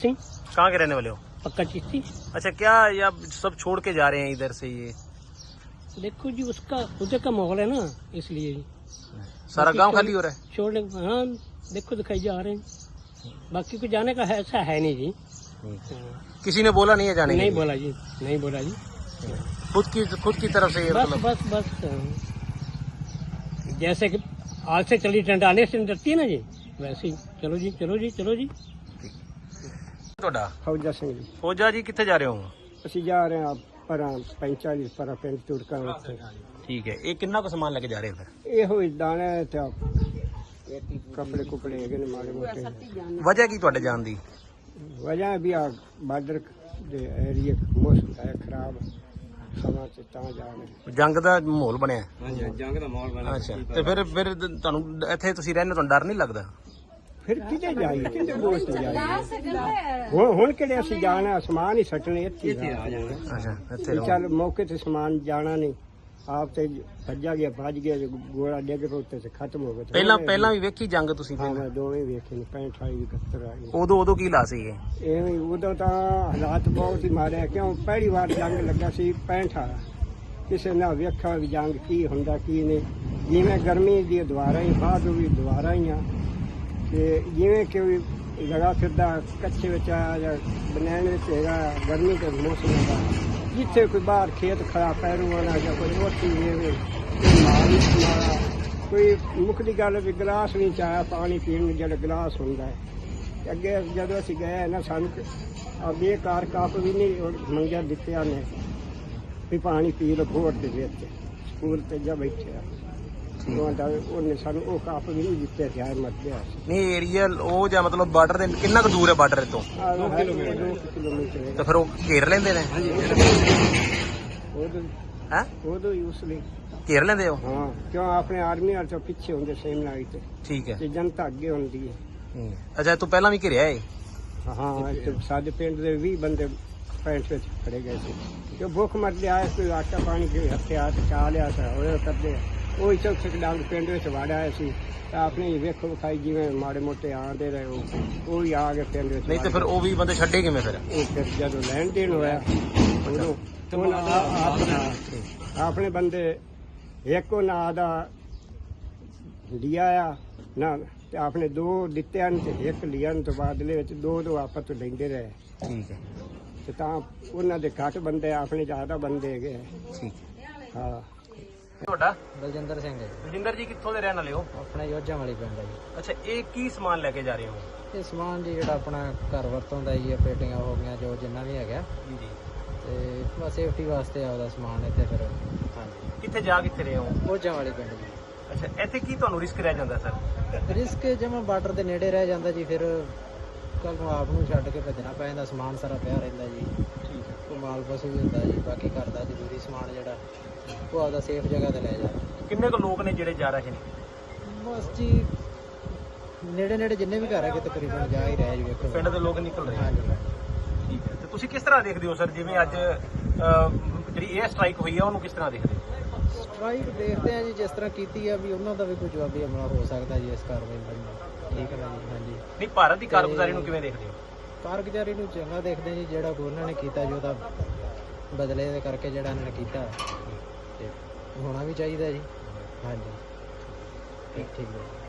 सिंह कहाँ के रहने वाले हो? पक्का चिश्ती। अच्छा क्या ये आप सब छोड़ के जा रहे हैं इधर से ये? देखो जी उसका उधर का माहौल है ना इसलिए। सारा गाँव खाली हो रहा है? छोड़ने हाँ देखो दिखाई जा रहे हैं। बाकी कुछ जाने का ऐसा है नहीं जी। किसी ने बोला नहीं है जाने नहीं बोला जी नहीं बोला जी। खुद की खुद की तरफ़ से ये बस मतलब। बस बस। जैसे कि आज से चली डंडा आने से डरती है ना जी? वैसे ही। चलो जी चलो जी चलो जी। ਤੁਹਾਡਾ? ਫੌਜਾ ਸਿੰਘ ਜੀ। ਫੌਜਾ ਜੀ ਕਿੱਥੇ ਜਾ ਰਹੇ ਹੋ? ਅਸੀਂ ਜਾ ਰਹੇ ਹਾਂ ਪਰਾਂ 45 ਪਰਾਂ ਪਿੰਡ ਤੁਰਕਾਂ ਉੱਤੇ ਠੀਕ ਹੈ। ਇਹ ਕਿੰਨਾ ਕੁ ਸਮਾਨ ਲੈ ਕੇ ਜਾ ਰਹੇ ਹੋ ਫਿਰ? ਇਹੋ ਹੀ ਦਾਣੇ ਤੇ ਕੱਪੜੇ ਕੁਪੜੇ ਹੈਗੇ ਨੇ ਮਾੜੇ ਮੋਟੇ। ਵਜ੍ਹਾ ਕੀ ਤੁਹਾਡੇ ਜਾਣ ਦੀ? ਵਜ੍ਹਾ ਵੀ ਆ ਬਾਰਡਰ ਦੇ ਏਰੀਏ ਮੌਸਮ ਹੈ ਖਰਾਬ ਸਮਾਂ ਚ ਤਾਂ ਜਾ ਰਹੇ ਜੰਗ ਦਾ ਮਾਹੌਲ ਬਣਿਆ। ਹੈ। ਹਾਂਜੀ ਜੰਗ ਦਾ ਮਾਹੌਲ ਅੱਛਾ। ਤੇ ਫਿਰ ਫਿਰ ਤੁਹਾਨੂੰ ਇੱਥੇ ਤੁਸੀਂ ਰਹਿੰਦੇ ਤੁਹਾਨੂੰ ਡਰ ਨਹੀਂ ਲੱਗਦਾ? ਫਿਰ ਕਿਤੇ ਜਾਈਏ? ਕਿਤੇ ਦੋਸਤ ਜਾਈਏ? ਹੁਣ ਹੁਣ ਕਿਹੜੇ ਅਸੀਂ ਜਾਣਾ ਸਮਾਨ ਹੀ ਸੱਟਣੇ ਇੱਥੇ ਹੀ ਆ ਜਾਣਾ। ਅੱਛਾ ਇੱਥੇ ਵੀ ਰਹੋ ਚੱਲ ਮੌਕੇ ਤੇ ਸਮਾਨ ਜਾਣਾ ਨਹੀਂ। ਆਪ ਤੇ ਭੱਜਾ ਗਿਆ ਭੱਜ ਗਿਆ ਜੇ ਗੋਲਾ ਡਿੱਗ ਪਿਆ ਉੱਤੇ ਤੇ ਖਤਮ ਹੋ ਗਿਆ। ਪਹਿਲਾਂ ਪਹਿਲਾਂ ਵੀ ਵੇਖੀ ਜੰਗ ਤੁਸੀਂ ਹਾਂ ਪਹਿਲਾਂ? ਮੈਂ ਦੋਵੇਂ ਵੇਖੇ ਨੇ 65 28 71 ਆ ਗਏ ਉਦੋਂ ਉਦੋਂ ਕੀ ਲਾ ਸੀ ਇਹ? ਐਵੇਂ ਉਦੋਂ ਤਾਂ ਹਾਲਾਤ ਬਹੁਤ ਹੀ ਮਾੜੇ ਆ, ਕਿਉਂ? ਪਹਿਲੀ ਵਾਰ ਜੰਗ ਲੱਗਾ ਸੀ 65 ਵਾਲਾ। ਕਿਸੇ ਨੇ ਵੇਖਿਆ ਵੀ ਜੰਗ ਕੀ ਹੁੰਦਾ ਕੀ ਨਹੀਂ। ਜਿਵੇਂ ਗਰਮੀ ਦੀ ਦੁਆਰਾ ਹੀ ਬਾਅਦ ਵੀ ਦੁਆਰਾ ਹੀ ਆ। ਤੇ ਜਿਵੇਂ ਕਿ ਵੀ ਲਗਾ ਫਿਰਦਾ, ਕੱਚੇ ਵਿੱਚ ਆ ਜਾਂ ਬਨੈਣ ਵਿੱਚ ਹੈਗਾ, ਗਰਮੀ ਦੇ ਮੌਸਮ ਦਾ ਜਿੱਥੇ ਕੋਈ ਬਾਹਰ ਖੇਤ ਖੜਾ, ਪੈਰੂ ਵਾਲਾ ਜਾਂ ਕੋਈ ਹੋਰ ਵੇਵੇ ਕੋਈ ਕੋਈ ਮੁੱਖ ਦੀ ਗੱਲ ਵੀ ਗਲਾਸ ਨਹੀਂ ਚਾਇਆ ਪਾਣੀ ਪੀਣ ਨੂੰ ਜਿਹੜਾ ਗਲਾਸ ਹੁੰਦਾ ਹੈ। ਅੱਗੇ ਜਦੋਂ ਅਸੀਂ ਗਏ ਨਾ ਸਾਨੂੰ ਆ ਬੇਕਾਰ ਕੱਪ ਵੀ ਨਹੀਂ ਮੰਗਿਆ, ਦਿੱਤਿਆ ਨੇ। ਵੀ ਪਾਣੀ ਪੀ ਲੋ ਘੋਟ ਦੇ ਵਿੱਚ, ਸਕੂਲ ਤੇ ਜਾ ਬੈਠਿਆ। ਉਹ ਤਾਂ ਉਹਨੇ ਸਾਨੂੰ ਉਹ ਕੱਪ ਵੀ ਨਹੀਂ ਦਿੱਤੇ ਤੇ ਆਏ ਮਰ ਗਿਆ। ਨਹੀਂ ਏਰੀਆ ਉਹ ਜਾਂ ਮਤਲਬ ਬਾਰਡਰ ਦੇ ਕਿੰਨਾ ਕੁ ਦੂਰ ਹੈ ਬਾਰਡਰ ਤੋਂ? 2 ਕਿਲੋਮੀਟਰ 2 ਕਿਲੋਮੀਟਰ ਤੇ ਫਿਰ ਉਹ ਘੇਰ ਲੈਂਦੇ ਨੇ? ਉਦੋਂ ਹੈ? ਹੀ ਉਸ ਲਈ ਘੇਰ ਲੈਂਦੇ ਹੋ? ਹਾਂ ਕਿਉਂ? ਆਪਣੇ ਆਰਮੀ ਵਾਲੇ ਤੋਂ ਪਿੱਛੇ ਹੁੰਦੇ ਸੇਮਨਾਈ ਤੇ। ਠੀਕ ਹੈ। ਤੇ ਜਨਤਾ ਅੱਗੇ ਹੁੰਦੀ ਹੈ। ਅੱਛਾ ਤੂੰ ਪਹਿਲਾਂ ਵੀ ਘਿਰਿਆ ਏ ਹਾਂ ਤੇ ਸਾਡੇ ਪਿੰਡ ਦੇ 20 ਬੰਦੇ ਪੈਂਟ ਵਿੱਚ ਖੜੇ ਗਏ ਸੀ। ਜੋ ਭੁੱਖ ਮਰਦੇ ਆਏ ਕੋਈ ਆਟਾ ਪਾਣੀ ਕੇ ਹੱਥਿਆ ਤੇ ਚਾ ਲਿਆ ਸੀ ਉਹ ਕਰਦੇ ਉਹ ਹੀ ਚੌਕ ਚੌਕ ਡਾਂਗ ਪਿੰਡ ਵਿੱਚ ਵੜ ਆਏ ਸੀ। ਤਾਂ ਆਪਣੇ ਹੀ ਵੇਖੋ ਵਿਖਾਈ ਜਿਵੇਂ ਮਾੜੇ ਮੋਟੇ ਆਂਦੇ ਰਹੇ ਉਹ। ਉਹ ਹੀ ਆ ਗਏ ਪਿੰਡ ਵਿੱਚ ਨਹੀਂ ਤੇ ਫਿਰ ਉਹ ਵੀ ਬੰਦੇ ਛੱਡੇ ਕਿਵੇਂ ਫਿਰ? ਉਹ ਫਿਰ ਜਦੋਂ ਲੈਣ ਦੇਣ ਹੋਇਆ ਉਦੋਂ ਉਹਨਾਂ ਆਪਣਾ ਆਪਣੇ ਬੰਦੇ ਇੱਕੋ ਨਾਂ ਦਾ ਲਿਆ ਆ ਨਾ ਤੇ ਆਪਣੇ ਦੋ ਦਿੱਤਿਆਂ ਨੇ ਤੇ ਇੱਕ ਲਿਆ ਤੋਂ ਬਾਦਲੇ ਵਿੱਚ ਦੋ ਦੋ ਆਪਸ ਵਿੱਚ ਲੈਂਦੇ ਰਹੇ। ਠੀਕ ਹੈ। ਤੇ ਤਾਂ ਉਹਨਾਂ ਦੇ ਘੱਟ ਬੰਦੇ ਆਪਣੇ ਜ਼ਿਆਦਾ ਬੰਦੇ ਹੈਗੇ ਠੀਕ ਹਾਂ। ਤੁਹਾਡਾ? ਬਲਜਿੰਦਰ ਸਿੰਘ ਹੈ। ਰਜਿੰਦਰ ਜੀ ਕਿੱਥੋਂ ਦੇ ਰਹਿਣ ਵਾਲੇ ਹੋ? ਆਪਣਾ ਯੋਧਿਆਂ ਵਾਲੀ ਪਿੰਡ ਹੈ ਜੀ। ਅੱਛਾ ਇਹ ਕੀ ਸਮਾਨ ਲੈ ਕੇ ਜਾ ਰਹੇ ਹੋ? ਇਹ ਸਮਾਨ ਜੀ ਜਿਹੜਾ ਆਪਣਾ ਘਰ ਵਰਤੋਂ ਦਾ ਜੀ ਇਹ ਪੇਟੀਆਂ ਹੋ ਗਈਆਂ ਜੋ ਜਿੰਨਾ ਵੀ ਹੈਗਾ। ਜੀ ਜੀ। ਤੇ ਬਸ ਸੇਫਟੀ ਵਾਸਤੇ ਆਪਦਾ ਸਮਾਨ ਇੱਥੇ ਫਿਰ ਹਾਂਜੀ। ਕਿੱਥੇ ਜਾ ਕਿੱਥੇ ਰਹੇ ਹੋ? ਯੋਧਿਆਂ ਵਾਲੀ ਪਿੰਡ ਜੀ। ਅੱਛਾ ਇੱਥੇ ਕੀ ਤੁਹਾਨੂੰ ਰਿਸਕ ਰਹਿ ਜਾਂਦਾ ਸਰ ਰਿਸਕ ਜਿਵੇਂ ਬਾਰਡਰ ਦੇ ਨੇੜੇ ਰਹਿ ਜਾਂਦਾ ਜੀ ਫਿਰ ਕੱਲ ਨੂੰ ਆਪ ਨੂੰ ਛੱਡ ਕੇ ਭੱਜਣਾ ਪੈ ਜਾਂਦਾ ਸਮਾਨ ਸਾਰਾ ਪਿਆ ਰਹਿੰਦਾ ਜੀ। ਹੈ ਮਾਲ ਪਸ਼ੂ ਹੁੰਦਾ ਜੀ ਬਾਕੀ ਘਰ ਦਾ ਜ਼ਰੂਰੀ ਸਮਾਨ ਜਿਹੜਾ ਉਹ ਆਪਦਾ ਸੇਫ ਜਗ੍ਹਾ ਤੇ ਲੈ ਜਾ। ਕਿੰਨੇ ਕੁ ਲੋਕ ਨੇ ਜਿਹੜੇ ਜਾ ਰਹੇ ਨੇ? ਬਸ ਜੀ ਨੇੜੇ ਨੇੜੇ ਜਿੰਨੇ ਵੀ ਘਰ ਹੈਗੇ ਤਕਰੀਬਨ ਜਾ ਹੀ ਰਹੇ ਜੀ ਵੇਖੋ ਪਿੰਡ ਦੇ ਲੋਕ ਨਿਕਲ ਰਹੇ ਹਾਂਜੀ। ਨੇ ਠੀਕ ਹੈ। ਤੇ ਤੁਸੀਂ ਕਿਸ ਤਰ੍ਹਾਂ ਦੇਖਦੇ ਹੋ ਸਰ ਜਿਵੇਂ ਅੱਜ ਅਹ, ਜਿਹੜੀ 에ਅਰ ਸਟ੍ਰਾਈਕ ਹੋਈ ਹੈ ਉਹਨੂੰ ਕਿਸ ਤਰ੍ਹਾਂ ਦੇਖਦੇ ਹੋ? ਸਟ੍ਰਾਈਕ ਦੇਖਦੇ ਆ ਜੀ ਜਿਸ ਤਰ੍ਹਾਂ ਕੀਤੀ ਆ ਵੀ ਉਹਨਾਂ ਦਾ ਵੀ ਕੋਈ ਜਵਾਬੀ ਹਮਲਾ ਹੋ ਸਕਦਾ ਜੀ ਇਸ ਕਾਰਵਾਈ ਨਾਲ। ਠੀਕ ਹੈ ਨਾ ਜੀ ਹਾਂਜੀ। ਨਹੀਂ ਭਾਰਤ ਦੀ ਕਾਰਗੁਜ਼ਾਰੀ ਨੂੰ ਕਿਵੇਂ ਦੇਖਦੇ ਹੋ? ਕਾਰਗੁਜ਼ਾਰੀ ਨੂੰ ਚੰਗਾ ਦੇਖਦੇ ਜੀ, ਜਿਹੜਾ ਉਹਨਾਂ ਨੇ ਕੀਤਾ ਜੋ, ਉਹਦਾ ਬਦਲੇ ਦੇ ਕਰਕੇ ਜਿਹੜਾ ਇਹਨਾਂ ਨੇ ਕੀਤਾ। ਤੇ ਹੋਣਾ ਵੀ ਚਾਹੀਦਾ ਜੀ। ਹਾਂਜੀ। ਠੀਕ ਠੀਕ ਹੈ।